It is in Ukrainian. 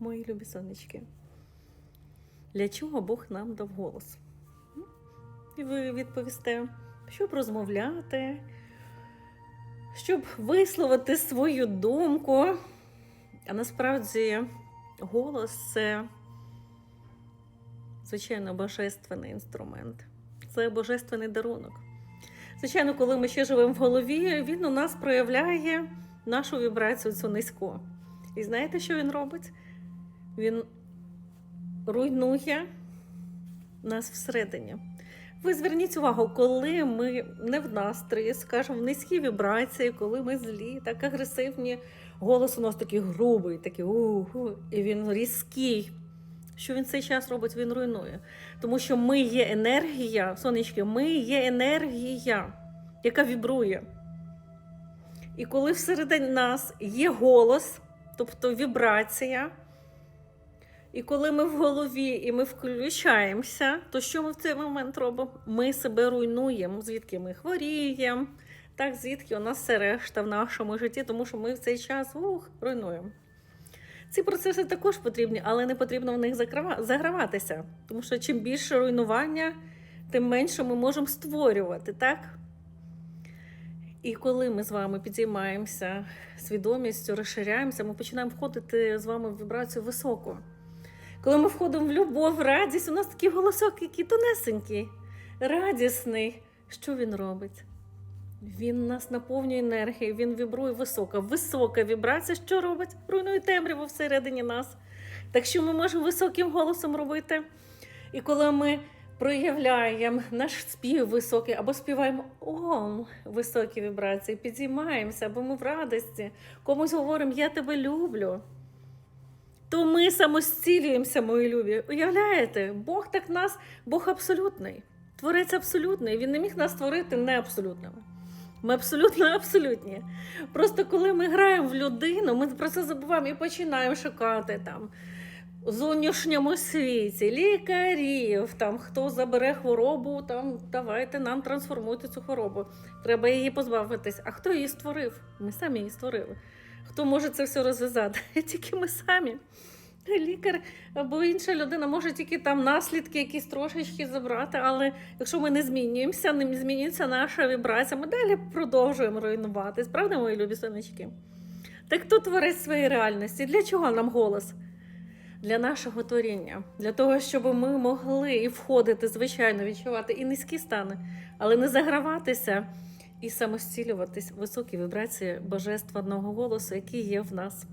мої любі сонечки? Для чого Бог нам дав голос? І ви відповісте, щоб розмовляти, щоб висловити свою думку. А насправді голос це, звичайно, божественний інструмент. Це божественний дарунок. Звичайно, коли ми ще живемо в голові, він у нас проявляє нашу вібрацію цю низьку. І знаєте, що він робить? Він руйнує нас всередині. Ви зверніть увагу, коли ми не в настрої, скажімо, в низькій вібрації, коли ми злі, так агресивні, голос у нас такий грубий, такий уху, і він різкий. Що він цей час робить? Він руйнує. Тому що ми є енергія, сонечки, ми є енергія, яка вібрує. І коли всередині нас є голос, тобто вібрація, і коли ми в голові і ми включаємося, то що ми в цей момент робимо? Ми себе руйнуємо, звідки ми хворіємо, так, звідки у нас все решта в нашому житті, тому що ми в цей час ух, руйнуємо. Ці процеси також потрібні, але не потрібно в них заграватися. Тому що чим більше руйнування, тим менше ми можемо створювати, так? І коли ми з вами підіймаємося свідомістю, розширяємося, ми починаємо входити з вами в вібрацію високу. Коли ми входимо в любов, радість, у нас такий голосок, який тонесенький, радісний. Що він робить? Він нас наповнює енергією, він вібрує високо. Висока вібрація, що робить? Руйнує темряву всередині нас. Так що ми можемо високим голосом робити. І коли ми проявляємо наш спів високий, або співаємо ом високі вібрації, підіймаємося, або ми в радості, комусь говоримо Я тебе люблю. То ми самостілюємося, мої любі. Уявляєте, Бог так нас, Бог абсолютний, творець абсолютний. Він не міг нас створити не абсолютними. Ми абсолютно абсолютні. Просто коли ми граємо в людину, ми про це забуваємо і починаємо шукати там у зовнішньому світі, лікарів, там хто забере хворобу, там давайте нам трансформуйте цю хворобу. Треба її позбавитись. А хто її створив? Ми самі її створили. Хто може це все розв'язати? Тільки ми самі. Лікар або інша людина може тільки там наслідки якісь трошечки забрати, але якщо ми не змінюємося, не змінюється наша вібрація, ми далі продовжуємо руйнуватись. Правда, мої любі сонечки? Так хто творець своєї реальності? Для чого нам голос? Для нашого творіння, для того, щоб ми могли і входити, звичайно, відчувати і низькі стани, але не заграватися і самостілюватись високі вібрації божественного голосу, який є в нас.